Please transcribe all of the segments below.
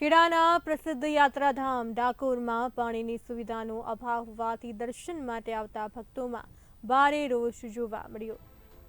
ખેડાના પ્રસિદ્ધ યાત્રાધામ ડાકોરમાં પાણીની સુવિધાનો અભાવ હોવાથી દર્શન માટે આવતા ભક્તોમાં ભારે રોષ જોવા મળ્યો.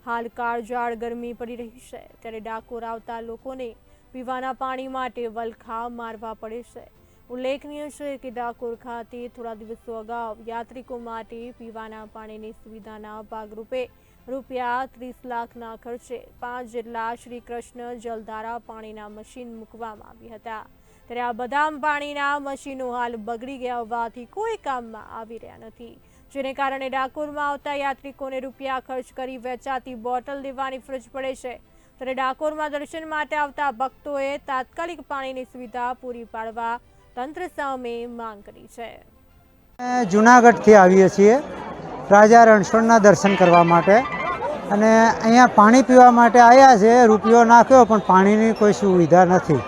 હાલ કાળજાળ ગરમી પડી રહી છે, ત્યારે ડાકોર આવતા લોકોને પીવાના પાણી માટે વલખા મારવા પડે છે. ઉલ્લેખનીય છે કે ડાકોર ખાતે થોડા દિવસો અગાઉ યાત્રિકો માટે પીવાના પાણીની સુવિધાના ભાગરૂપે રૂપિયા ત્રીસ લાખના ખર્ચે પાંચ જેટલા શ્રી કૃષ્ણ જલધારા પાણીના મશીન મૂકવામાં આવ્યા હતા. ત્યારે આ બદામ પાણીના મશીનો હાલ બગડી ગયા હોવાથી કોઈ કામમાં આવી રહ્યા નથી. જેને કારણે ડાકોરમાં આવતા યાત્રિકોને રૂપિયા ખર્ચ કરી વેચાતી બોટલ લેવાની ફરજ પડે છે. ત્યારે ડાકોરમાં દર્શન માટે આવતા ભક્તોએ તાત્કાલિક પાણીની સુવિધા પૂરી પાડવા તંત્ર સામે માંગ કરી છે. જુનાગઢથી આવીએ છીએ રાજા રણછોડના દર્શન કરવા માટે. અને અહીંયા પાણી પીવા માટે આવ્યા છે, રૂપિયો નાખ્યો, પણ પાણીની કોઈ સુવિધા નથી.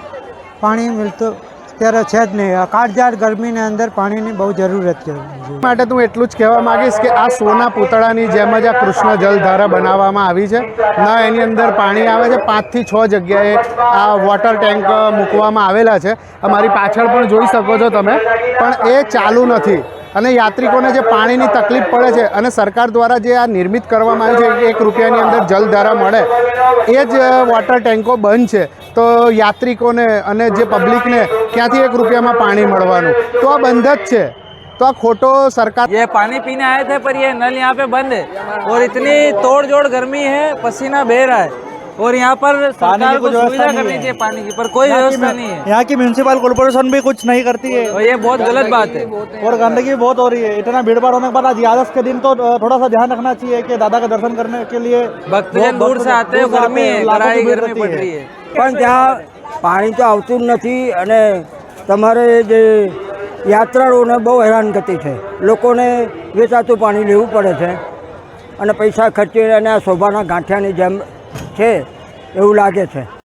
પાણી મિલતું અત્યારે છે જ નહીં. કાળઝાળ ગરમીની અંદર પાણીની બહુ જરૂરત છે. માટે હું એટલું જ કહેવા માંગીશ કે આ સોના પૂતળાની જેમ જ આ કૃષ્ણ જલધારા બનાવવામાં આવી છે. ના એની અંદર પાણી આવે છે. પાંચથી છ જગ્યાએ આ વોટર ટેન્ક મૂકવામાં આવેલા છે. અમારી પાછળ પણ જોઈ શકો છો તમે. પણ એ ચાલુ નથી. અને યાત્રિકોને જે પાણીની તકલીફ પડે છે અને સરકાર દ્વારા જે આ નિર્મિત કરવામાં આવ્યું છે કે એક રૂપિયાની અંદર જલધારા મળે એ જ વોટર ટેન્કો બંધ છે તો યાત્રિકોને અને જે પબ્લિકને ક્યાંથી એક રૂપિયામાં પાણી મળવાનું તો આ બંધ જ છે तो આ ખોટો સરકાર ये पानी पीने आए थे पर ये नल यहाँ पे बंद है और इतनी तोड़ जोड़ गर्मी है पसीना बह रहा है और यहाँ पर सरकार को सुविधा करनी चाहिए पानी की पर कोई व्यवस्था नहीं है यहाँ की म्यूनसिपल कॉर्पोरेशन भी कुछ नहीं करती है और ये बहुत गलत बात है और गंदगी बहुत हो रही है इतना भीड़ भाड़ होने के बाद आज यादव के दिन तो थोड़ा सा ध्यान रखना चाहिए कि दादा का दर्शन करने के लिए भक्तजन दूर से आते हैं गर्मी है कड़ाई गर्मी पड़ रही है પણ ત્યાં પાણી તો આવતું જ નથી અને તમારે જે યાત્રાળુઓને બહુ હેરાનગતિ છે લોકોને વેચાતું પાણી લેવું પડે છે અને પૈસા ખર્ચી અને આ શોભાના ગાંઠિયાની જેમ છે એવું લાગે છે.